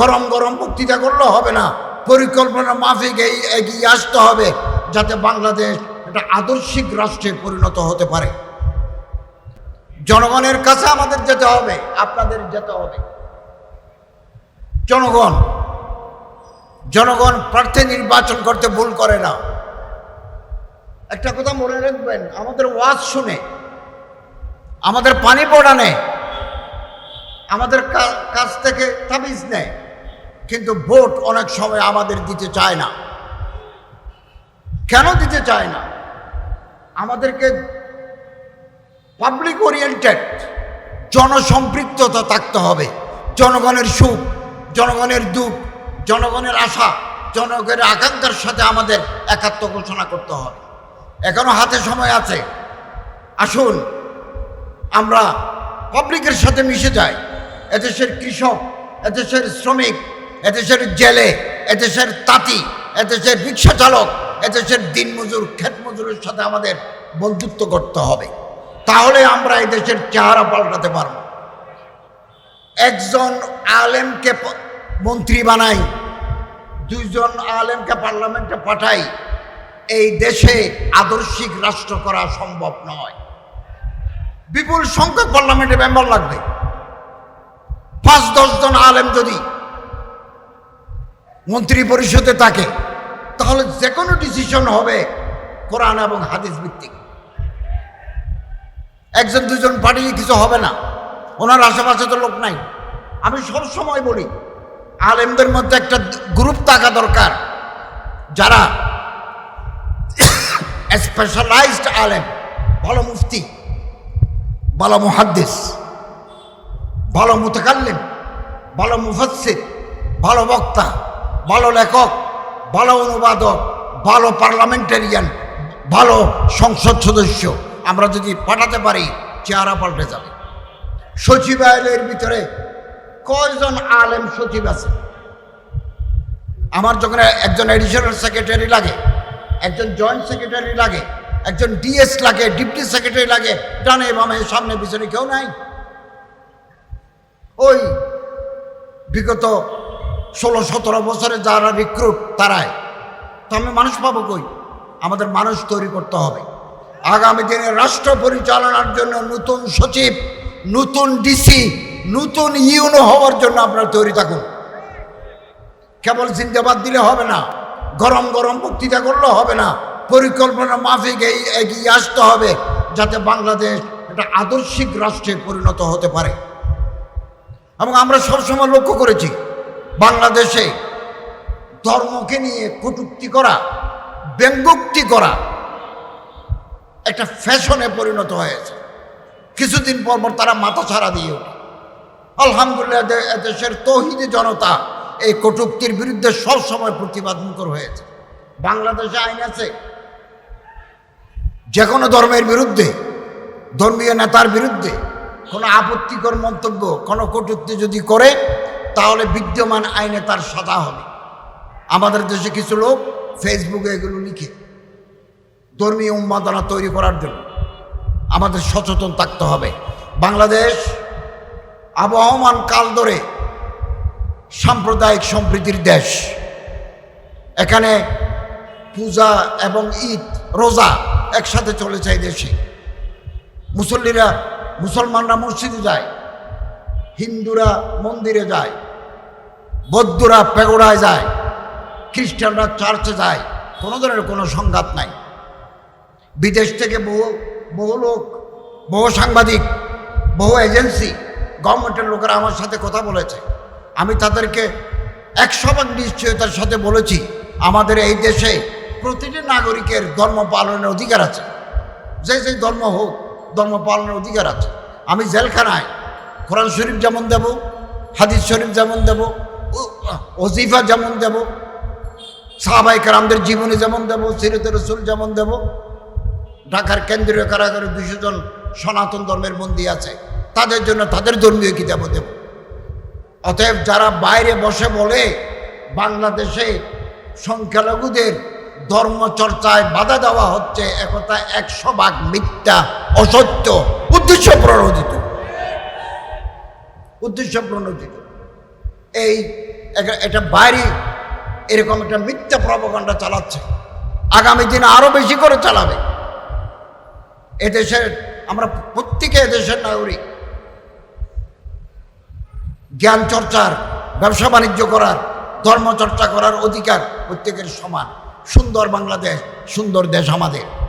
গরম গরম বক্তৃতা করলে হবে না। পরিকল্পনা মাফিক এই এগিয়ে আসতে হবে যাতে বাংলাদেশ একটা আদর্শিক রাষ্ট্রে পরিণত হতে পারে। জনগণের কাছে আমাদের যেতে হবে, আপনাদের যেতে হবে। জনগণ জনগণ প্রার্থী নির্বাচন করতে ভুল করে না। একটা কথা মনে রাখবেন, আমাদের ওয়াজ শুনে, আমাদের পানি পড়ানে, আমাদের কা- কাছ থেকে তাবিজ নেয়। কিন্তু ভোট অনেক সময় আমাদের দিতে চায় না। কেন দিতে চায় না? আমাদেরকে পাবলিক ওরিয়েন্টেড জনসম্পৃক্ততা থাকতে হবে। জনগণের সুখ, জনগণের দুঃখ, জনগণের আশা, জনগণের আকাঙ্ক্ষার সাথে আমাদের একাত্ম ঘোষণা করতে হবে। এখনও হাতে সময় আছে। আসুন, আমরা পাবলিকের সাথে মিশে যাই। এদেশের কৃষক, এদেশের শ্রমিক এদেশের জেলে, এদেশের তাঁতি, এদেশের রিক্সা চালক এদেশের দিনমজুর ক্ষেত মজুরের সাথে আমাদের বন্ধুত্ব করতে হবে। তাহলে আমরা এদেশের চেহারা পাল্টাতে পারব। একজন আলেমকে মন্ত্রী বানাই, দুইজন আলেমকে পার্লামেন্টে পাঠাই, এই দেশে আদর্শিক রাষ্ট্র করা সম্ভব নয়। বিপুল সংখ্যক পার্লামেন্টে মেম্বার লাগবে। পাঁচ দশজন আলেম যদি মন্ত্রী পরিষদে থাকে, তাহলে যে কোনো ডিসিশন হবে কোরআন এবং হাদিস ভিত্তিক। একজন দুজন পাঠিয়ে কিছু হবে না, ওনার আশেপাশে তো লোক নাই। আমি সব সময় বলি, আলেমদের মধ্যে একটা গ্রুপ থাকা দরকার, যারা স্পেশালাইজড আলেম, ভালো মুফতি, ভালো মুহাদ্দিস, ভালো মুতাকাল্লিম, ভালো মুফাসসির, ভালো বক্তা ভালো লেখক, ভালো অনুবাদক, ভালো পার্লামেন্টারিয়ান, ভালো সংসদ সদস্য, আমরা যদি পাঠাতে পারি, চেহারা পাল্টে যাবে। সচিবালয়ের ভিতরে কয়জন আলেম সচিব আছে? আমার যখন একজন এডিশনাল সেক্রেটারি লাগে, একজন জয়েন্ট সেক্রেটারি লাগে, একজন ডিএস লাগে ডিপটি সেক্রেটারি লাগে, ডানে বামে, সামনে, পিছনে কেউ নাই। ওই বিগত ষোলো, সতেরো বছরে যারা রিক্রুট তারাই। তো আমি মানুষ পাবো কই? আমাদের মানুষ তৈরি করতে হবে। আগামী দিনে রাষ্ট্র পরিচালনার জন্য নতুন সচিব, নতুন ডিসি নতুন ইউনো হওয়ার জন্য আপনারা তৈরি থাকুন। কেবল জিন্দাবাদ দিলে হবে না, গরম গরম বক্তৃতা করলে হবে না, পরিকল্পনা মাফিক এই এগিয়ে আসতে হবে, যাতে বাংলাদেশ একটা আদর্শিক রাষ্ট্রে পরিণত হতে পারে। এবং আমরা সবসময় লক্ষ্য করেছি বাংলাদেশে ধর্মকে নিয়ে কটুক্তি করা, ব্যঙ্গোক্তি করা একটা ফ্যাশনে পরিণত হয়েছে। কিছুদিন পর পর তারা মাথা ছাড়া দিয়ে ওঠে। আলহামদুলিল্লাহ দেশের তৌহিদি জনতা এই কটুক্তির বিরুদ্ধে সবসময় প্রতিবাদ মুখর হয়েছে। বাংলাদেশে আইন আছে। যে কোনো ধর্মের বিরুদ্ধে, ধর্মীয় নেতার বিরুদ্ধে কোনো আপত্তিকর মন্তব্য, কোনো কটূক্তি যদি করে তাহলে বিদ্যমান আইনে তার সাজা হবে। আমাদের দেশে কিছু লোক ফেসবুকে এগুলো লিখে ধর্মীয় উন্মাদনা তৈরি করার জন্য আমাদের সচেতন থাকতে হবে। বাংলাদেশ আবহমান কাল ধরে সাম্প্রদায়িক সম্প্রীতির দেশ। এখানে পূজা এবং ঈদ, রোজা একসাথে চলেছে এই দেশে। মুসল্লিরা, মুসলমানরা মসজিদে যায়। হিন্দুরা মন্দিরে যায়, বৌদ্ধরা পেগোড়ায় যায়, খ্রিস্টানরা চার্চে যায়, কোনো ধরনের কোনো সংঘাত নাই। বিদেশ থেকে বহু বহু লোক, বহু সাংবাদিক, বহু এজেন্সি, গভর্নমেন্টের লোকেরা আমার সাথে কথা বলেছে। আমি তাদেরকে একশো ভাগ নিশ্চয়তার সাথে বলেছি, আমাদের এই দেশে প্রতিটি নাগরিকের ধর্ম পালনের অধিকার আছে। যে যে ধর্ম হোক, ধর্ম পালনের অধিকার আছে। আমি জেলখানায় কোরআন শরীফ যেমন দেব, হাদিস শরীফ যেমন দেব ওজিফা যেমন দেব সাহাবাই কারামদের জীবনী যেমন দেব, সিরত রসুল যেমন দেব, ঢাকার কেন্দ্রীয় কারাগারে দুশো জন সনাতন ধর্মের বন্দী আছে, তাদের জন্য তাদের ধর্মীয় কিতাবও দেব। অতএব যারা বাইরে বসে বলে, বাংলাদেশে সংখ্যালঘুদের ধর্মচর্চায় বাধা দেওয়া হচ্ছে, একথা একশো ভাগ মিথ্যা, অসত্য, উদ্দেশ্য প্রণোদিত। উদ্দেশ্য প্রণোদিত। এই একটা বাইরে এরকম একটা মিথ্যা প্রবকাণ্ডা চালাচ্ছে। আগামী দিনে আরও বেশি করে চালাবে। এদেশের আমরা প্রত্যেকে এদেশের নাগরিক। জ্ঞান চর্চার, ব্যবসা বাণিজ্য করার ধর্মচর্চা করার অধিকার প্রত্যেকের সমান। সুন্দর বাংলাদেশ, সুন্দর দেশ আমাদের।